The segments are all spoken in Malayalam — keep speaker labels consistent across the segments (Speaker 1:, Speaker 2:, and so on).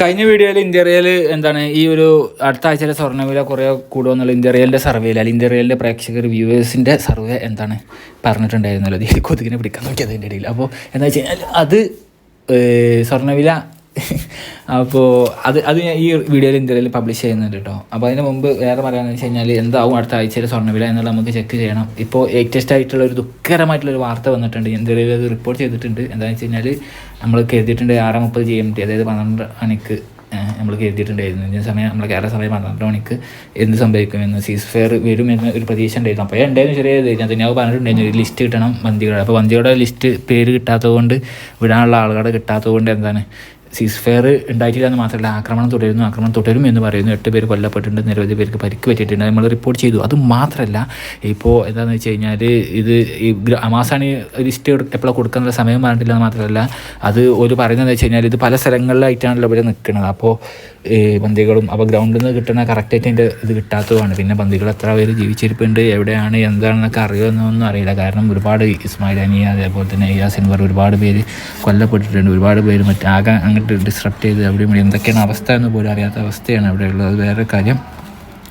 Speaker 1: കഴിഞ്ഞ വീഡിയോയിൽ ഇന്ത്യറിയൽ എന്താണ് ഈ ഒരു അടുത്ത ആഴ്ചയിലെ സ്വർണവില കുറേ കൂടുമെന്നുള്ള ഇന്ത്യറിയലിന്റെ സർവേയിൽ അല്ലെങ്കിൽ ഇന്ത്യറിയലിന്റെ പ്രേക്ഷകർ വ്യൂവേഴ്സിന്റെ സർവേ എന്താണ് പറഞ്ഞിട്ടുണ്ടായിരുന്നല്ലോ. ഈ കൊതുകിനെ പിടിക്കാൻ നോക്കിയത് ഇടയിൽ. അപ്പോൾ എന്താ വെച്ച് കഴിഞ്ഞാൽ അത് സ്വർണവില അപ്പോൾ അത് അത് ഞാൻ ഈ വീഡിയോയിൽ ഇന്ത്യയിൽ പബ്ലിഷ് ചെയ്യുന്നുണ്ട് കേട്ടോ അപ്പോൾ അതിന് മുമ്പ് വേറെ പറയാമെന്ന് വെച്ച് കഴിഞ്ഞാൽ എന്താവും അടുത്ത ആഴ്ചയിലെ സ്വർണവില എന്നുള്ളത് നമുക്ക് ചെക്ക് ചെയ്യണം. ഇപ്പോൾ ലേറ്റസ്റ്റ് ആയിട്ടുള്ള ഒരു ദുഃഖകരമായിട്ടുള്ള ഒരു വാർത്ത വന്നിട്ടുണ്ട്. ഇന്ത്യയിൽ അത് റിപ്പോർട്ട് ചെയ്തിട്ടുണ്ട്. എന്താണെന്ന് വെച്ച് കഴിഞ്ഞാൽ നമ്മൾ കരുതിയിട്ടുണ്ട് ആറ് മുപ്പത് ജി എം ടി അതായത് പന്ത്രണ്ട് മണിക്ക് നമ്മൾ കരുതിയിട്ടുണ്ടായിരുന്നു ഇന്ന സമയം നമ്മൾ കേരള സമയം പന്ത്രണ്ട് മണിക്ക് എന്ത് സംഭവിക്കുമെന്ന് സീസ് ഫെയർ വരുമെന്ന് ഒരു പ്രതീക്ഷ ഉണ്ടായിരുന്നു. അപ്പോൾ ഉണ്ടായിരുന്നു ചെറിയ ഇത് ഞാൻ പറഞ്ഞിട്ടുണ്ടായിരുന്നു. ഒരു ലിസ്റ്റ് കിട്ടണം ബന്ദികളുടെ അപ്പോൾ വന്തികളുടെ ലിസ്റ്റ് പേര് കിട്ടാത്തത് കൊണ്ട് വിടാനുള്ള ആളുകളെ കിട്ടാത്തത് കൊണ്ട് എന്താണ് സീസ് ഫെയർ ഉണ്ടായിട്ടില്ല എന്ന് മാത്രമല്ല ആക്രമണം തുടരുന്നു ആക്രമണം തുടരും എന്ന് പറയുന്നു. എട്ട് പേര് കൊല്ലപ്പെട്ടിട്ടുണ്ട് നിരവധി പേർക്ക് പരിക്ക് പറ്റിയിട്ടുണ്ട് നമ്മൾ റിപ്പോർട്ട് ചെയ്തു. അത് മാത്രമല്ല ഇപ്പോൾ എന്താണെന്ന് വെച്ച് കഴിഞ്ഞാൽ ഇത് ഈ അമാസാണ് ലിസ്റ്റ് എപ്പോഴും കൊടുക്കാനുള്ള സമയം പറഞ്ഞിട്ടില്ല എന്ന് മാത്രമല്ല അത് ഒരു പറയുന്നത് വെച്ച് കഴിഞ്ഞാൽ ഇത് പല സ്ഥലങ്ങളിലായിട്ടാണല്ലോ ഇവിടെ നിൽക്കുന്നത് അപ്പോൾ ഈ ബന്ദികളും അപ്പോൾ ഗ്രൗണ്ടിൽ നിന്ന് കിട്ടുന്ന കറക്റ്റായിട്ട് അതിന്റെ ഇത് കിട്ടാത്തതുമാണ്. പിന്നെ പന്തികൾ എത്ര പേര് ജീവിച്ചിരിപ്പുണ്ട് എവിടെയാണ് എന്താണെന്നൊക്കെ അറിയുമെന്നൊന്നും അറിയില്ല. കാരണം ഒരുപാട് ഇസ്മായിൽ അനിയ അതേപോലെ തന്നെ യാസിൻ എന്നിവർ ഒരുപാട് പേര് കൊല്ലപ്പെട്ടിട്ടുണ്ട്. ഒരുപാട് പേര് മറ്റേ ആകെ അങ്ങോട്ട് ഡിസ്ട്രപ്റ്റ് ചെയ്ത് അവിടെയും ഇവിടെ എന്തൊക്കെയാണ് അവസ്ഥ എന്ന് പോലും അറിയാത്ത അവസ്ഥയാണ് അവിടെയുള്ളത് അത് വേറെ കാര്യം.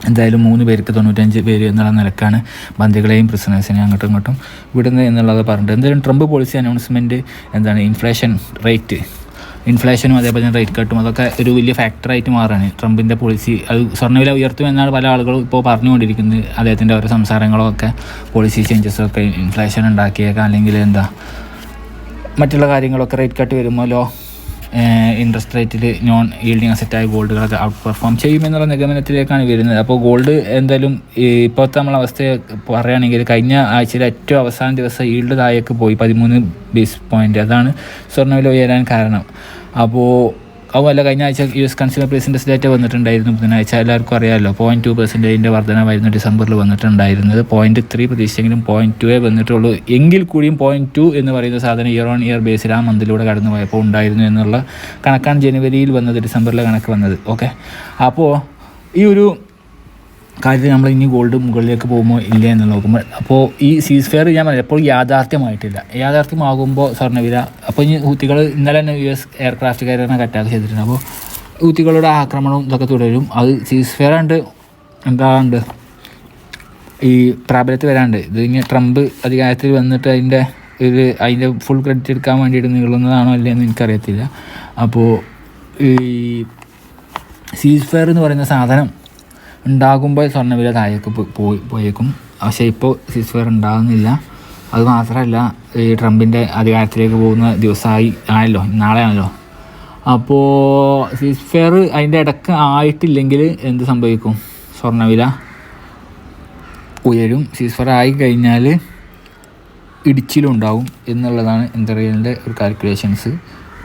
Speaker 1: എന്തായാലും മൂന്ന് പേർക്ക് തൊണ്ണൂറ്റഞ്ച് പേര് എന്നുള്ള നിലക്കാണ് ബന്ദികളെയും പ്രിസണേഴ്സിനെയും അങ്ങോട്ടും ഇങ്ങോട്ടും വിടുന്നത് എന്നുള്ളത് പറഞ്ഞിട്ട് എന്തായാലും ട്രംപ് പോളിസി അനൗൺസ്മെന്റ് എന്താണ്? ഇൻഫ്ലേഷൻ റേറ്റ് ഇൻഫ്ലേഷനും അതേപോലെ തന്നെ റേറ്റ് കട്ടും അതൊക്കെ ഒരു വലിയ ഫാക്ടറായിട്ട് മാറുകയാണ് ട്രംപിന്റെ പോളിസി അത് സ്വർണവില ഉയർത്തും എന്നാണ് പല ആളുകളും ഇപ്പോൾ പറഞ്ഞുകൊണ്ടിരിക്കുന്നത്. അദ്ദേഹത്തിന്റെ ഓരോ സംസാരങ്ങളോ ഒക്കെ പോളിസി ചേഞ്ചസൊക്കെ ഇൻഫ്ലേഷൻ ഉണ്ടാക്കിയേക്കാം അല്ലെങ്കിൽ എന്താ? മറ്റുള്ള കാര്യങ്ങളൊക്കെ റേറ്റ് കട്ട് വരുമ്പോൾ ലോ ഇൻട്രസ്റ്റ് റേറ്റിൽ നോൺ ഈൽഡിങ് അസറ്റായ ഗോൾഡുകളൊക്കെ ഔട്ട് പെർഫോം ചെയ്യുമെന്നുള്ള നിഗമനത്തിലേക്കാണ് വരുന്നത്. അപ്പോൾ ഗോൾഡ് എന്തായാലും ഇപ്പോഴത്തെ നമ്മളെ അവസ്ഥയെ പറയുകയാണെങ്കിൽ കഴിഞ്ഞ ആഴ്ചയിലെ ഏറ്റവും അവസാന ദിവസം ഈൽഡ് താഴേക്ക് പോയി പതിമൂന്ന് ബേസ് പോയിന്റ് അതാണ് സ്വർണവില ഉയരാൻ കാരണം. അപ്പോൾ അതുമല്ല കഴിഞ്ഞ ആഴ്ച യു എസ് കൺസ്യൂമർ പ്രൈസിന്റെ ഡേറ്റ വന്നിട്ടുണ്ടായിരുന്നു. ബുധനാഴ്ച എല്ലാവർക്കും അറിയാമല്ലോ പോയിന്റ് ടു പെർസെന്റേജിന്റെ വർധനമായിരുന്നു ഡിസംബറിൽ വന്നിട്ടുണ്ടായിരുന്നത്. പോയിന്റ് ത്രീ പ്രതീക്ഷിച്ചെങ്കിലും പോയിന്റ് ടു വന്നിട്ടുള്ളൂ. എങ്കിൽ കൂടിയും പോയിന്റ് ടു എന്ന് പറയുന്ന സാധനം ഇയർ ഓൺ ഇയർ ബേസിൽ ആ മന്തിലൂടെ കടന്നു പോയപ്പോൾ ഉണ്ടായിരുന്നു എന്നുള്ള കണക്കാണ് ജനുവരിയിൽ വന്നത് ഡിസംബറിലെ കണക്ക് വന്നത്. ഓക്കെ അപ്പോൾ ഈ ഒരു കാര്യത്തിൽ നമ്മൾ ഇനി ഗോൾഡ് മുകളിലേക്ക് പോകുമോ ഇല്ല എന്ന് നോക്കുമ്പോൾ അപ്പോൾ ഈ സീസ് ഫെയർ ഞാൻ പറയാം എപ്പോൾ യാഥാർത്ഥ്യമായിട്ടില്ല. യാഥാർത്ഥ്യമാകുമ്പോൾ സ്വർണവില. അപ്പോൾ ഇനി ഹൂത്തികൾ ഇന്നലെ തന്നെ യു എസ് എയർക്രാഫ്റ്റ് കാരനൊക്കെ അറ്റാക്ക് ചെയ്തിട്ടുണ്ട്. അപ്പോൾ ഹൂത്തികളുടെ ആക്രമണവും ഇതൊക്കെ തുടരും. അത് സീസ് ഫെയർ ഉണ്ട്. എന്താണ്ട് ഈ പ്രാബല്യത്തിൽ വരാണ്ട്. ഇത് ഇനി ട്രംപ് അധികാരത്തിൽ വന്നിട്ട് അതിന്റെ ഒരു അതിന്റെ ഫുൾ ക്രെഡിറ്റ് എടുക്കാൻ വേണ്ടിയിട്ട് നീളുന്നതാണോ അല്ലേ എന്ന് എനിക്കറിയത്തില്ല. അപ്പോൾ ഈ സീസ് ഫെയർ എന്ന് പറയുന്ന സാധനം ഉണ്ടാകുമ്പോൾ സ്വർണവില താഴേക്ക് പോയി പോയേക്കും. പക്ഷേ ഇപ്പോൾ സീസ് ഫയർ ഉണ്ടാകുന്നില്ല. അത് മാത്രമല്ല ഈ ട്രംപിന്റെ അധികാരത്തിലേക്ക് പോകുന്ന ദിവസമായി ആണല്ലോ നാളെയാണല്ലോ. അപ്പോൾ സീസ് ഫെയർ അതിന്റെ ഇടയ്ക്ക് ആയിട്ടില്ലെങ്കിൽ എന്ത് സംഭവിക്കും? സ്വർണവില ഉയരും. സീസ് ഫെയർ ആയി കഴിഞ്ഞാൽ ഇടിച്ചിലുണ്ടാവും എന്നുള്ളതാണ് എന്തറിയലിന്റെ ഒരു കാൽക്കുലേഷൻസ്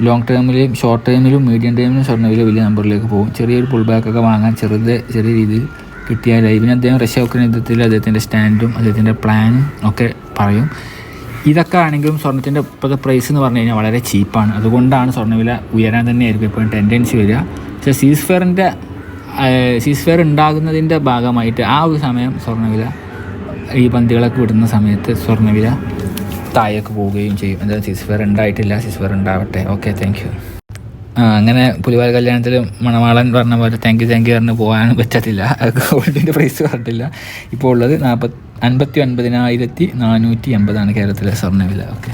Speaker 1: ലോങ് ടേമിലും ഷോർട്ട് ടേമിലും മീഡിയം ടേമിലും സ്വർണവില വലിയ നമ്പറിലേക്ക് പോകും. ചെറിയൊരു പുൾ ബാക്കൊക്കെ വാങ്ങാൻ ചെറുത് ചെറിയ രീതിയിൽ കിട്ടിയാലായി പിന്നെ അദ്ദേഹം റഷ്യ ഒക്കെ യുദ്ധത്തിൽ അദ്ദേഹത്തിന്റെ സ്റ്റാൻഡും അദ്ദേഹത്തിന്റെ പ്ലാനും ഒക്കെ പറയും. ഇതൊക്കെ ആണെങ്കിലും സ്വർണത്തിന്റെ ഇപ്പോഴത്തെ പ്രൈസ് എന്ന് പറഞ്ഞു കഴിഞ്ഞാൽ വളരെ ചീപ്പാണ് അതുകൊണ്ടാണ് സ്വർണവില ഉയരാൻ തന്നെ തന്നെയായിരിക്കും എപ്പോഴും ടെൻഡൻസി വരിക. പക്ഷേ സീസ് ഫെയറിന്റെ സീസ് ഫെയർ ഉണ്ടാകുന്നതിന്റെ ഭാഗമായിട്ട് ആ ഒരു സമയം സ്വർണവില ഈ പന്തികളൊക്കെ വിടുന്ന സമയത്ത് സ്വർണവില താഴേക്ക് പോവുകയും ചെയ്യും. എന്തായാലും സിസ്ഫെയർ ഉണ്ടായിട്ടില്ല. സിസ്ഫെയർ ഉണ്ടാവട്ടെ. ഓക്കെ താങ്ക് യു അങ്ങനെ പുലിവാല കല്യാണത്തിൽ മണവാളൻ പറഞ്ഞ പോലെ താങ്ക് യു താങ്ക് യു പറഞ്ഞ് പോകാനും പറ്റത്തില്ല. ഗോൾഡിന്റെ പ്രൈസ് പറഞ്ഞിട്ടില്ല. ഇപ്പോൾ ഉള്ളത് നാൽപ്പത്തി അൻപത്തി ഒൻപതിനായിരത്തി നാനൂറ്റി എൺപതാണ് കേരളത്തിലെ സ്വർണവില. ഓക്കെ